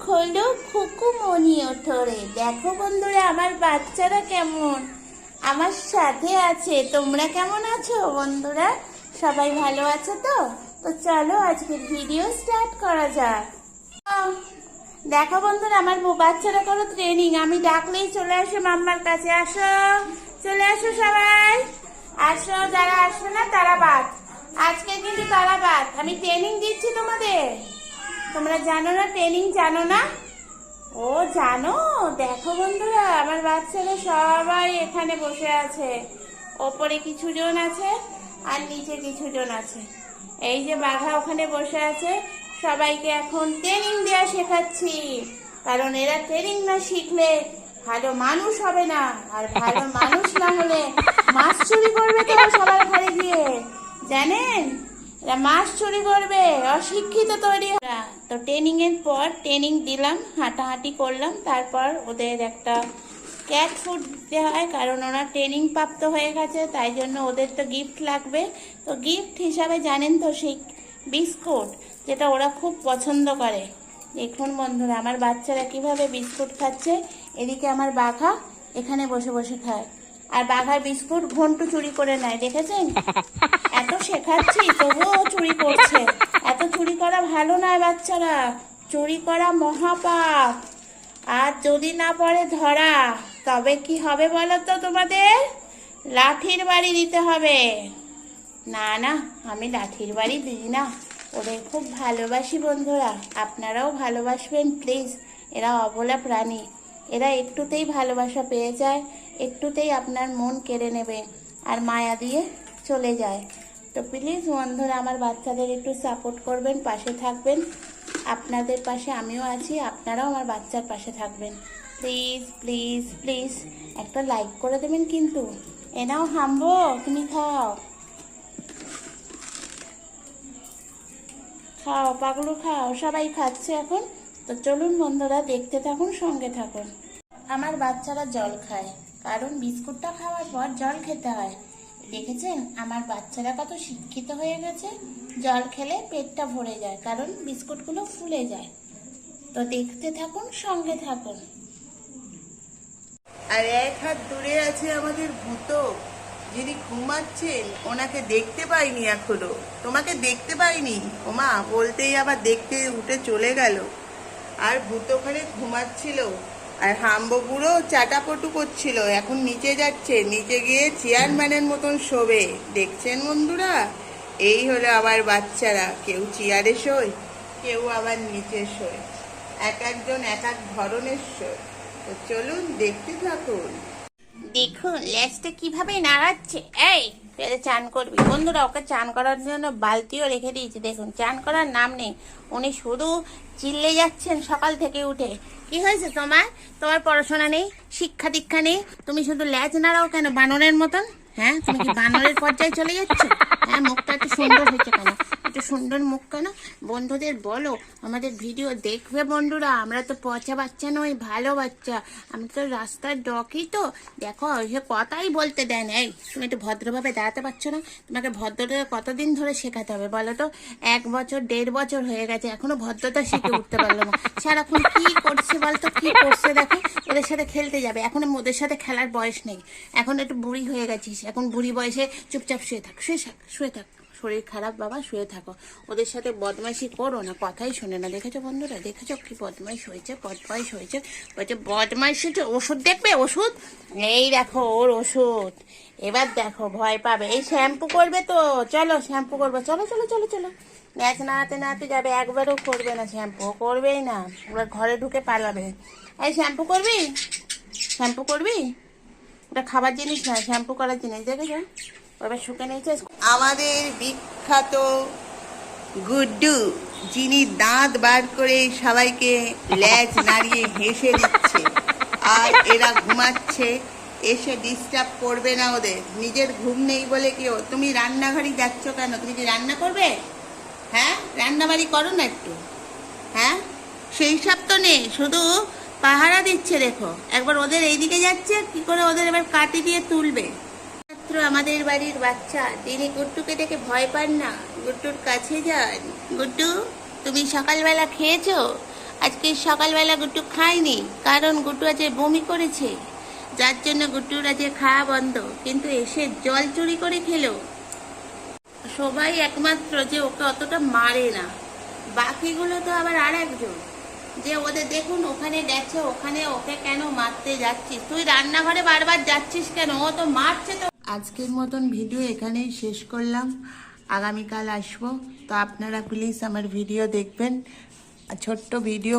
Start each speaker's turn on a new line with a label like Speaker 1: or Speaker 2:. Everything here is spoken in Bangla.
Speaker 1: খুকুমনি ওঠরে। দেখো বন্ধুরা, আমার বাচ্চারা কেমন? আমার সাথে আছে। তোমরা কেমন আছো বন্ধুরা? সবাই ভালো আছো তো? তো চলো আজকের ভিডিও স্টার্ট করা যাক। দেখো বন্ধুরা, আমার বাচ্চারা করো ট্রেনিং আমি ডাকলেই চলে আসে মাম্মার কাছে। আসো, চলে আসো সবাই। আসো, যারা আসবে না তারা বাদ। আজকে কিন্তু তারা বাদ। আমি ট্রেনিং দিচ্ছি তোমাদের। তোমরা জানো না ট্রেনিং জানো না? ও, জানো? দেখো বন্ধুরা, আমার বাচ্চারা সবাই এখানে বসে আছে। ওপরে কিছু জন আছে আর নিচে কিছু জন আছে। এই যে বাঘা ওখানে বসে আছে, সবাইকে এখন ট্রেনিং দেওয়া শেখাচ্ছি। কারণ এরা ট্রেনিং না শিখলে ভালো মানুষ হবে না, আর ভালো মানুষ না হলে মাছ চুরি করবে তো সবার ঘরে গিয়ে। জানেন? এরা মাছ চুরি করবে, অশিক্ষিত তৈরি। তো ট্রেনিং এর পর ট্রেনিং দিলাম, হাঁটাহাঁটি করলাম, তারপর ওদের একটা ক্যাট ফুড দেওয়া হয়, কারণ ওরা ট্রেনিং প্রাপ্ত হয়ে গেছে, তাই জন্য ওদের তো গিফট লাগবে। তো গিফট হিসাবে জানেন তো সেই বিস্কুট, যেটা ওরা খুব পছন্দ করে। দেখুন বন্ধুরা, আমার বাচ্চারা কীভাবে বিস্কুট খাচ্ছে, এদিকে আমার বাঘা এখানে বসে বসে খায়। আর বাঘার বিস্কুট ঘন্টু চুরি করে নেয় দেখেছেন? এত শেখাচ্ছি তবুও চুরি করছে। এত চুরি করা ভালো নয় বাচ্চারা। চুরি করা মহাপাপ। আর যদি না পড়ে ধরা তবে কি হবে বলো তো তোমাদের? লাঠির বাড়ি দিতে হবে। না না আমি লাঠির বাড়ি দিই না। ওদের খুব ভালোবাসি বন্ধুরা। আপনারাও ভালোবাসবেন প্লিজ। এরা অবলা প্রাণী। এরা একটুতেই ভালোবাসা পেয়ে যায়, একটুতেই আপনার মন কেড়ে নেবে আর মায়া দিয়ে চলে যায়। তো প্লিজ বন্ধুরা, আমার বাচ্চাদের একটু সাপোর্ট করবেন, পাশে থাকবেন। আপনাদের পাশে আমিও আছি, আপনারাও আমার বাচ্চার পাশে থাকবেন। প্লিজ প্লিজ প্লিজ একটা লাইক করে দেবেন কিন্তু। এনাও হামবো, তুমি খাও। খাও, পাগলু খাও, সবাই খাচ্ছে এখন। তো চলুন বন্ধুরা, দেখতে থাকুন, সঙ্গে থাকুন। আমার বাচ্চারা জল খায়, কারণ বিস্কুটটা খাওয়ার পর জল খেতে হয়। দেখেছেন? আমার বাচ্চারা কত শিক্ষিত হয়ে গেছে। জল খেলে পেটটা ভরে যায়, কারণ বিস্কুটগুলো ফুলে যায়। তো দেখতে থাকুন, সঙ্গে থাকুন।
Speaker 2: আর এক হাত দূরে আছে আমাদের ভূত। যিনি ঘুমাচ্ছেন, ওনাকে দেখতে পাইনি এখনও। তোমাকে দেখতে পাইনি? ওমা, বলতেই আবার দেখতে উঠে চলে গেল। আর ভূত ওখানে ঘুমাচ্ছিল। আর হাম্বো বুড়ো চাটাপটু করছিল। এখন নিচে যাচ্ছে। নিচে গিয়ে চেয়ারম্যানের মতন শোবে। দেখছেন বন্ধুরা? এই হলো আবার বাচ্চারা। কেউ চেয়ারে শোয়, কেউ আবার নিচে শোয়। এক একজন এক এক ধরনের শোয়। তো চলুন দেখতে থাকুন।
Speaker 1: দেখুন, লেজটা কীভাবে নাড়াচ্ছে। এই পেলে চান করবি। বন্ধুরা, ওকে চান করার জন্য বালতিও রেখে দিয়েছি। দেখুন, চান করার নাম নেই। উনি শুধু চিল্লে যাচ্ছেন সকাল থেকে উঠে। কি হয়েছে তোমার? তোমার পড়াশোনা নেই, শিক্ষা দীক্ষা নেই, তুমি শুধু লেজ নাড়াও কেন বানরের মতন? হ্যাঁ তুমি কি বানরের পর্যায়ে চলে যাচ্ছ? হ্যাঁ মুখটা একটু সুন্দর হয়েছে কেন? একটু সুন্দর মুখ কেন? বন্ধুদের বলো, আমাদের ভিডিও দেখবে বন্ধুরা। আমরা তো পচা বাচ্চা নই, ভালো বাচ্চা। আমি তো রাস্তার ডকি তো। দেখো, সে কথাই বলতে দেন এই, তুমি একটু ভদ্রভাবে দাঁড়াতে পারছ না? তোমাকে ভদ্রতা কতদিন ধরে শেখাতে হবে বলো তো? এক বছর, দেড় বছর হয়ে গেছে, এখনও ভদ্রতা শিখে উঠতে পারল না। সারাক্ষণ কি করছে বলতো? কি করছে দেখো? ওদের সাথে খেলতে যাবে। এখন ওদের সাথে খেলার বয়স নেই। এখন একটু বুড়ি হয়ে গেছিস। এখন বুড়ি বয়সে চুপচাপ শুয়ে থাক শুয়ে থাক শুয়ে থাক। শরীর খারাপ, বাবা, শুয়ে থাকো। ওদের সাথে বদমাইশি করো না, কথাই শোনে না। দেখেছ বন্ধুরা? দেখেছ কি বদমাইশ হয়েছে? বদমাইশ হয়েছে। বলছে, বদমাইশ হয়েছে? ওষুধ দেখবে? ওষুধ? এই দেখো, ওর ওষুধ। এবার দেখো, ভয় পাবে। এই শ্যাম্পু করবে তো। চলো, শ্যাম্পু করব। চলো চলো চলো চলো। ম্যাচ নাড়াতে নাড়াতে যাবে। একবারও করবে না শ্যাম্পু। করবেই না। ওরা ঘরে ঢুকে পালাবে। এই শ্যাম্পু করবি? শ্যাম্পু করবি? ওটা খাবার জিনিস না, শ্যাম্পু করার জিনিস। দেখেছ? শুকে নিয়েছে।
Speaker 2: আমাদের বিখ্যাত গুড্ডু, যিনি দাঁত বার করে সবাইকে ল্যাজ নাড়িয়ে হেসে দিচ্ছে। আর এরা ঘুমাচ্ছে, এসে ডিস্টার্ব করবে না ওদের। নিজের ঘুম নেই বলে কি ও তুমি রান্নাঘরে যাচ্ছ কেন? তুমি কি রান্না করবে? হ্যাঁ? রান্নাবাড়ি করো না একটু। হ্যাঁ? সেই সব তো নেই, শুধু পাহারা দিচ্ছে দেখো। একবার ওদের এইদিকে যাচ্ছে, কি করে ওদের এবার কাটি দিয়ে তুলবে? মাত্র আমাদের বাড়ির বাচ্চা। তিনি গুড্ডুকে দেখে ভয় পান না। গুড্ডুর কাছে যান। গুড্ডু, তুমি সকালবেলা খেয়েছো?
Speaker 1: আজকে সকালবেলা গুট্টু খায়নি। কারণ গুট্টু আজকে বমি করেছে। যার জন্য গুট্টুর আজকে খাওয়া বন্ধ। কিন্তু এসে জল চুরি করে খেলো। সবাই একমাত্র যে ওকে অতটা মারে না। বাকিগুলো তো আবার আর একজন যে ওদের, দেখুন, ওখানে গেছে, ওখানে ওকে কেন মারতে যাচ্ছিস? তুই রান্নাঘরে বারবার যাচ্ছিস কেন? ও তো মারছে তো। আজকের মতন ভিডিও এখানেই শেষ করলাম। আগামীকাল আসব। তো আপনারা প্লিজ আমার ভিডিও দেখবেন। ছোট্ট ভিডিও